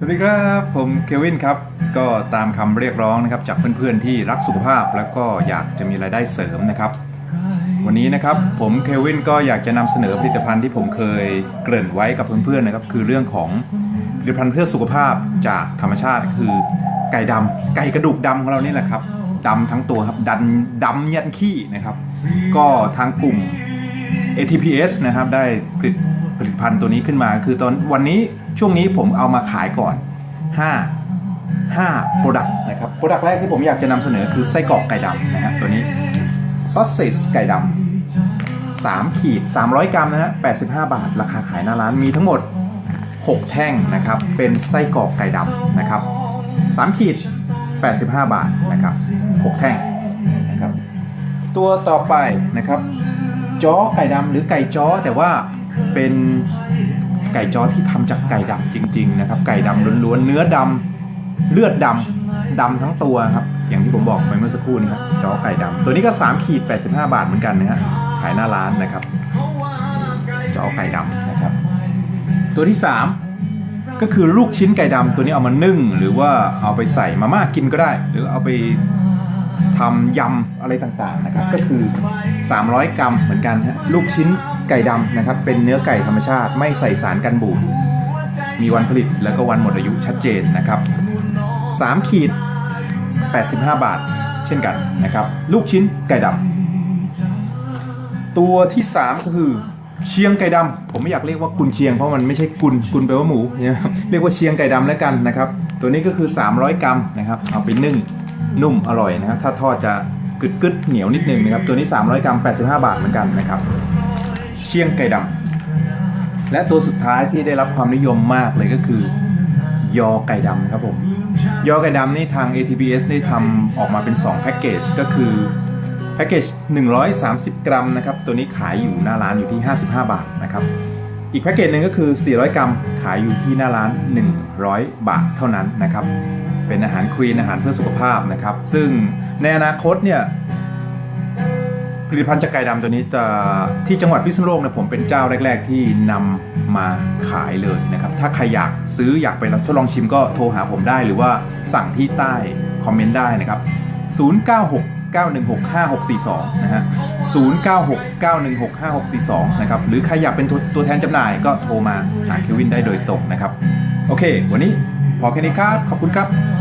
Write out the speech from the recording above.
สวัสดีครับ ผมเควินครับ ก็ตามคำเรียกร้องนะครับ จากเพื่อนๆที่รักสุขภาพแล้วก็อยากจะมีรายได้เสริมนะครับ วันนี้นะครับผมเควินก็อยากจะนำเสนอผลิตภัณฑ์ที่ผมเคยเกริ่นไว้กับเพื่อนๆนะครับ คือเรื่องของผลิตภัณฑ์เพื่อสุขภาพจากธรรมชาติคือไก่ดำไก่กระดูกดำของเรานี่แหละครับดำทั้งตัวครับดันดำยันขี้นะครับ ก็ทางกลุ่ม ATPS นะครับได้ผลิต ผลิตภัณฑ์ตัวนี้ขึ้นมา คือตอนวันนี้ช่วงนี้ผมเอามาขายก่อน 5 5 Product นะครับ Product แรกที่ผมอยากจะนำเสนอคือไส้กรอกไก่ดำนะฮะตัวนี้ s a u s a g ไก่ดำ3ขีด 300 กรัมนะฮะ 85 บาท ราคาขายหน้าร้าน มีทั้งหมด 6 แท่งนะครับ เป็นไส้กรอกไก่ดำนะครับ 3 ขีด 85 บาทนะครับ 6 แท่งนะครับ ตัวต่อไปนะครับจ้อไก่ดำหรือไก่จ้อแต่ว่า เป็นไก่จอที่ทำจากไก่ดำจริง ๆ นะครับ ไก่ดำล้วนๆเนื้อดำเลือดดำดำทั้งตัวครับ อย่างที่ผมบอกไปเมื่อสักครู่นี้ครับจอไก่ดำตัวนี้ก็3ขีด85 บาทเหมือนกันนะฮะขายหน้าร้านนะครับจอไก่ดำนะครับ ตัวที่ 3 ก็คือลูกชิ้นไก่ดำตัวนี้เอามานึ่ง หรือว่าเอาไปใส่มาม่ากินก็ได้ หรือเอาไป ทำยำอะไรต่างๆนะครับก็คือ 300 กรัมเหมือนกันฮะลูกชิ้นไก่ดำนะครับเป็นเนื้อไก่ธรรมชาติไม่ใส่สารกันบูดมีวันผลิตแล้วก็วันหมดอายุชัดเจนนะครับ3ขีด 85 บาท เช่นกันนะครับ ลูกชิ้นไก่ดำตัวที่ 3 ก็คือเชียงไก่ดำผมไม่อยากเรียกว่ากุนเชียงเพราะมันไม่ใช่กุนกุนแปลว่าหมูนะครับเรียกว่าเชียงไก่ดำแล้วกันนะครับ ตัวนี้ก็คือ 300 กรัมนะครับเอาไปนึ่ง นุ่มอร่อยนะครับถ้าทอดจะกึดกึดเหนียวนิดนึงนะครับตัวนี้ 300 กรัม 85 บาทเหมือนกันนะครับเชียงไก่ดำและตัวสุดท้ายที่ได้รับความนิยมมากเลยก็คือ ยอไก่ดำครับผมยอไก่ดำนี่ทาง ATPS ได้ทำออกมาเป็น 2 แพ็กเกจก็คือแพ็กเกจ 130 กรัมนะครับ ตัวนี้ขายอยู่หน้าร้านอยู่ที่ 55 บาทนะครับ อีกแพ็กเกจหนึ่งก็คือ 400 กรัม ขายอยู่ที่หน้าร้าน 100 บาทเท่านั้นนะครับ เป็นอาหารคลีนอาหารเพื่อสุขภาพนะครับ ซึ่งในอนาคตเนี่ยผลิตภัณฑ์จากไก่ดำตัวนี้จะที่จังหวัดพิษณุโลกเนี่ยผมเป็นเจ้าแรก ๆ ที่นำมาขายเลยนะครับ ถ้าใครอยากซื้ออยากไปทดลองชิมก็โทรหาผมได้หรือว่าสั่งที่ใต้คอมเมนต์ได้นะครับ 096 916 5642 นะฮะ 096 916 5642 นะครับ หรือใครอยากเป็นตัวตัวแทนจำหน่ายก็โทรมาหาเควินได้โดยตรงนะครับ โอเค วันนี้พอแค่นี้ครับ ขอบคุณครับ